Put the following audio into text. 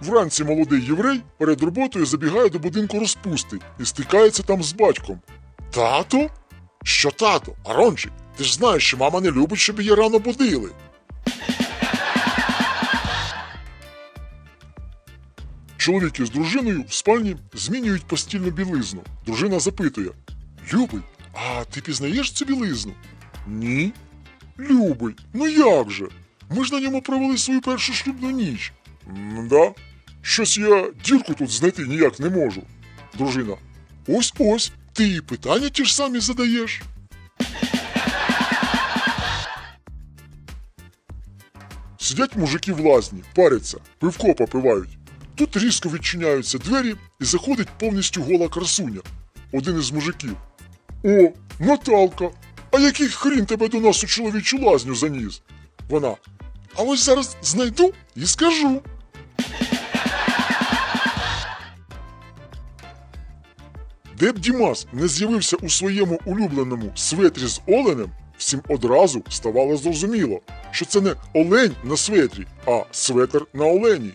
Вранці молодий єврей перед роботою забігає до будинку розпусти і стикається там з батьком. Тато? Що тато? Арончик, ти ж знаєш, що мама не любить, щоб її рано будили. Чоловік із дружиною в спальні змінюють постільну білизну. Дружина запитує: Любий, а ти пізнаєш цю білизну? Ні. Любий, ну як же? Ми ж на ньому провели свою першу шлюбну ніч. Да? Щось я дірку тут знайти ніяк не можу. Дружина. Ось ось, ти і питання ті ж самі задаєш. Сидять мужики в лазні, паряться, пивко попивають. Тут різко відчиняються двері і заходить повністю гола красуня. Один із мужиків. О, Наталка! А який хрін тебе до нас у чоловічу лазню заніс? Вона. А ось зараз знайду і скажу. Де б Дімас не з'явився у своєму улюбленому светрі з оленем, всім одразу ставало зрозуміло, що це не олень на светрі, а светр на олені.